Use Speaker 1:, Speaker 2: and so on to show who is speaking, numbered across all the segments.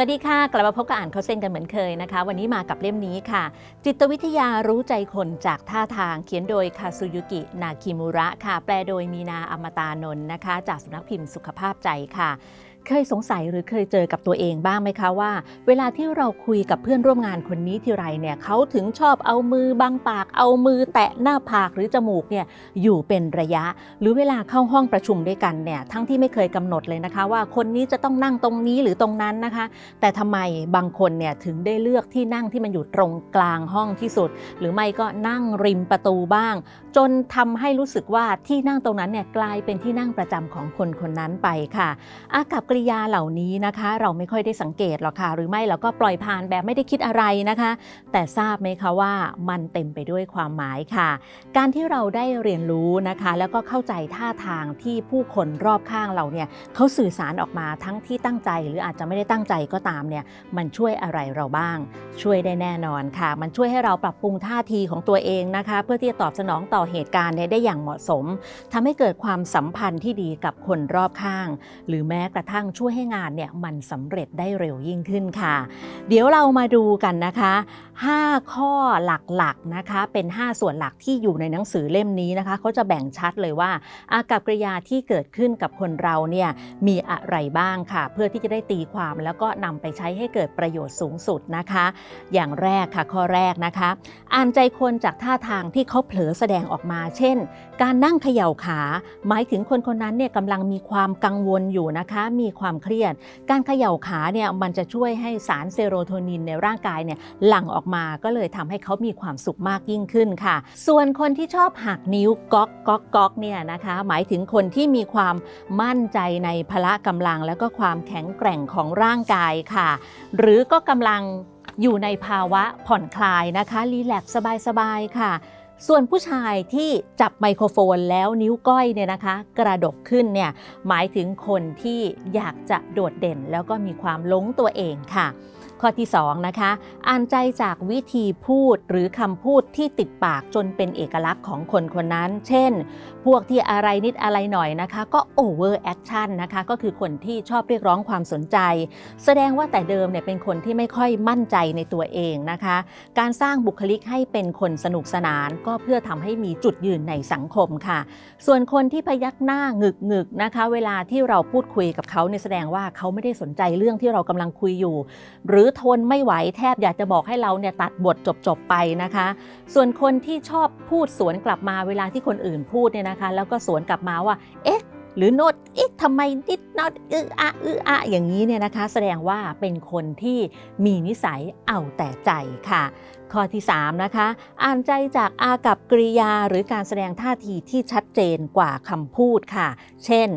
Speaker 1: สวัสดีค่ะ กลับมาพบกับอ่านเขาเส้นกันเหมือนเคยนะคะ วันนี้มากับเล่มนี้ค่ะ จิตวิทยารู้ใจคนจากท่าทางเขียนโดยคาซูยุกิ นาคิมุระค่ะ แปลโดยมีนาอมตานนท์นะคะ จากสำนักพิมพ์สุขภาพใจค่ะ เคยสงสัยหรือเคยเจอกับตัวเองบ้างไหมคะว่า เวลาที่เราคุยกับเพื่อนร่วมงานคนนี้ทีไรเนี่ยเขาถึงชอบเอามือบังปาก เอามือแตะหน้าผากหรือจมูกเนี่ยอยู่เป็นระยะ หรือเวลาเข้าห้องประชุมด้วยกันเนี่ยทั้งที่ไม่เคยกำหนดเลยนะคะ ว่าคนนี้จะต้องนั่งตรงนี้หรือตรงนั้นนะคะ แต่ทำไมบางคนเนี่ยถึงได้เลือกที่นั่งที่มันอยู่ตรงกลางห้องที่สุด หรือไม่ก็นั่งริมประตูบ้าง จนทำให้รู้สึกว่าที่นั่งตรงนั้นเนี่ยกลายเป็นที่นั่งประจำของคนคนนั้นไปค่ะอากับกริยาเหล่านี้นะคะ เราไม่ค่อยได้สังเกตหรอกค่ะหรือไม่เราก็ปล่อยผ่านแบบไม่ได้คิดอะไรนะคะ แต่ทราบไหมคะว่ามันเต็มไปด้วยความหมายค่ะ การที่เราได้เรียนรู้นะคะ แล้วก็เข้าใจท่าทางที่ผู้คนรอบข้างเราเนี่ยเขาสื่อสารออกมาทั้งที่ตั้งใจ หรืออาจจะไม่ได้ตั้งใจก็ตามเนี่ยมันช่วยอะไรเราบ้าง ช่วยได้แน่นอนค่ะ มันช่วยให้เราปรับปรุงท่าทีของตัวเองนะคะ เพื่อที่จะตอบสนองต่อเหตุการณ์เนี่ยได้อย่างเหมาะสมทำให้เกิดความสัมพันธ์ที่ดีกับคนรอบข้าง หรือแม้กระทั่งช่วยให้งานเนี่ยมันสำเร็จได้เร็วยิ่งขึ้นค่ะ เดี๋ยวเรามาดูกันนะคะ 5 ข้อหลักๆนะคะ เป็น 5 ส่วนหลักที่อยู่ในหนังสือเล่มนี้นะคะเขาจะแบ่งชัดเลยว่า อากับกริยาที่เกิดขึ้นกับคนเราเนี่ยมีอะไรบ้างค่ะ เพื่อที่จะได้ตีความแล้วก็นำไปใช้ให้เกิดประโยชน์สูงสุดนะคะ อย่างแรกค่ะข้อแรกนะคะ อ่านใจคนจากท่าทางที่เขาเผลอแสดงออกมา เช่น การนั่งเขย่าขา หมายถึงคนคนนั้นเนี่ยกำลังมีความกังวลอยู่นะคะ มีความเครียด การเขย่าขาเนี่ยมันจะช่วยให้สารเซโรโทนินในร่างกายเนี่ยหลั่งออกมาก็เลยทำให้เขามีความสุขมากยิ่งขึ้นค่ะ ส่วนคนที่ชอบหักนิ้วก๊อกก๊อกก๊อกเนี่ยนะคะหมายถึงคนที่มีความมั่นใจในพละกำลัง แล้วก็ความแข็งแกร่งของร่างกายค่ะ หรือก็กำลังอยู่ในภาวะผ่อนคลายนะคะรีแลกซ์สบายๆค่ะส่วนผู้ชายที่จับไมโครโฟนแล้วนิ้วก้อยเนี่ยนะคะ กระดกขึ้นเนี่ยหมายถึงคนที่อยากจะโดดเด่น แล้วก็มีความหลงตัวเองค่ะ ข้อที่2นะคะ อ่านใจจากวิธีพูดหรือคำพูดที่ติดปากจนเป็นเอกลักษณ์ของคนคนนั้น เช่น พวกที่อะไรนิดอะไรหน่อยนะคะ ก็ over action นะคะ ก็คือคนที่ชอบเรียกร้องความสนใจ แสดงว่าแต่เดิมเนี่ยเป็นคนที่ไม่ค่อยมั่นใจในตัวเองนะคะ การสร้างบุคลิกให้เป็นคนสนุกสนาน ก็เพื่อทำให้มีจุดยืนในสังคมค่ะ ส่วนคนที่พยักหน้าหงึกหงึกนะคะ เวลาที่เราพูดคุยกับเขาเนี่ยแสดงว่าเขาไม่ได้สนใจเรื่องที่เรากำลังคุยอยู่ หรือทนไม่ไหวแทบอยากจะบอกให้เราเนี่ยตัดบทจบๆไปนะคะ ส่วนคนที่ชอบพูดสวนกลับมาเวลาที่คนอื่นพูดเนี่ยนะคะ แล้วก็สวนกลับมาว่า เอ๊ะ หรือโนดเอ๊ะทำไมนิดนอดอืออะอืออะอย่างนี้เนี่ยนะคะ แสดงว่าเป็นคนที่มีนิสัยเอาแต่ใจค่ะ ข้อที่ 3 นะคะ อ่านใจจากอากับกริยาหรือการแสดงท่าทีที่ชัดเจนกว่าคำพูดค่ะ เช่น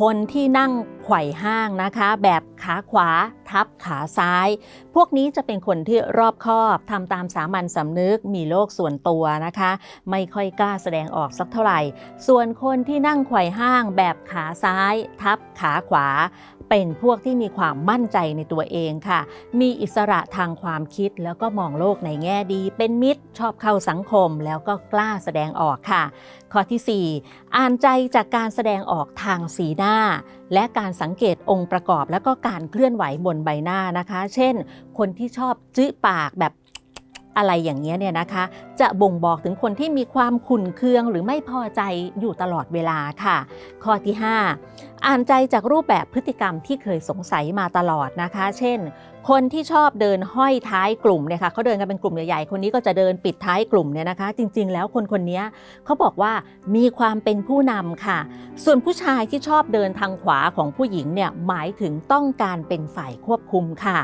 Speaker 1: คนที่นั่งไขว่ห้างนะคะ แบบขาขวาทับขาซ้าย พวกนี้จะเป็นคนที่รอบคอบทำตามสามัญสำนึกมีโลกส่วนตัวนะคะ ไม่ค่อยกล้าแสดงออกสักเท่าไหร่ ส่วนคนที่นั่งไขว่ห้างแบบขาซ้าย ทับขาขวา เป็นพวกที่มีความมั่นใจในตัวเองค่ะ มีอิสระทางความคิดแล้วก็มองโลกในแง่ดี เป็นมิตรชอบเข้าสังคมแล้วก็กล้าแสดงออกค่ะ ข้อที่ 4 อ่านใจจากการแสดงออกทางสีหน้า และการสังเกตองค์ประกอบ แล้วก็การเคลื่อนไหวบนใบหน้านะคะ เช่น คนที่ชอบจื้อปากแบบ อะไรอย่างเงี้ยเนี่ยนะคะ จะบ่งบอกถึงคนที่มีความขุ่นเคืองหรือไม่พอใจอยู่ตลอดเวลาค่ะ ข้อที่ 5 อ่านใจจากรูปแบบพฤติกรรมที่เคยสงสัยมาตลอดนะคะ เช่น คนที่ชอบเดินห้อยท้ายกลุ่มเนี่ยค่ะเขาเดินกันเป็นกลุ่มใหญ่ๆคนนี้ก็จะเดินปิดท้ายกลุ่มเนี่ยนะคะ จริงๆ แล้วคนคนนี้เขาบอกว่ามีความเป็นผู้นำค่ะ ส่วนผู้ชายที่ชอบเดินทางขวาของผู้หญิงเนี่ยหมายถึงต้องการเป็นฝ่ายควบคุมค่ะ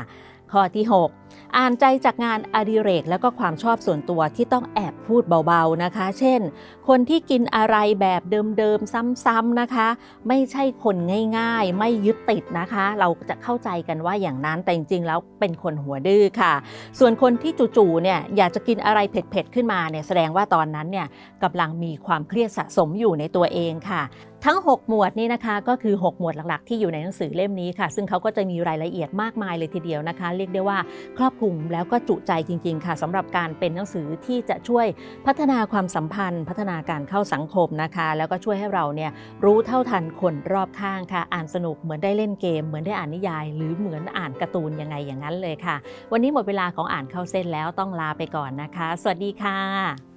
Speaker 1: ข้อที่ 6 อ่านใจจากงานอดิเรก แล้วก็ความชอบส่วนตัวที่ต้องแอบพูดเบาๆนะคะ เช่น คนที่กินอะไรแบบเดิมๆซ้ำๆนะคะ ไม่ใช่คนง่ายๆ ไม่ยึดติดนะคะ เราจะเข้าใจกันว่าอย่างนั้นแต่จริงๆแล้วเป็นคนหัวดื้อค่ะ ส่วนคนที่จู่ๆเนี่ยอยากจะกินอะไรเผ็ดๆขึ้นมาเนี่ยแสดงว่าตอนนั้นเนี่ยกำลังมีความเครียดสะสมอยู่ในตัวเองค่ะทั้ง 6 หมวดนี้นะคะก็คือ 6 หมวดหลักๆ ที่อยู่ในหนังสือเล่มนี้ค่ะ ซึ่งเขาก็จะมีรายละเอียดมากมายเลยทีเดียวนะคะ เรียกได้ว่าครอบคลุมแล้วก็จุใจจริง ๆ ค่ะสำหรับการเป็นหนังสือที่จะช่วยพัฒนาความสัมพันธ์ พัฒนาการเข้าสังคมนะคะ แล้วก็ช่วยให้เราเนี่ยรู้เท่าทันคนรอบข้างค่ะ อ่านสนุกเหมือนได้เล่นเกม เหมือนได้อ่านนิยาย หรือเหมือนอ่านการ์ตูนยังไงอย่างนั้นเลยค่ะ วันนี้หมดเวลาของอ่านเข้าเส้นแล้วต้องลาไปก่อนนะคะ สวัสดีค่ะ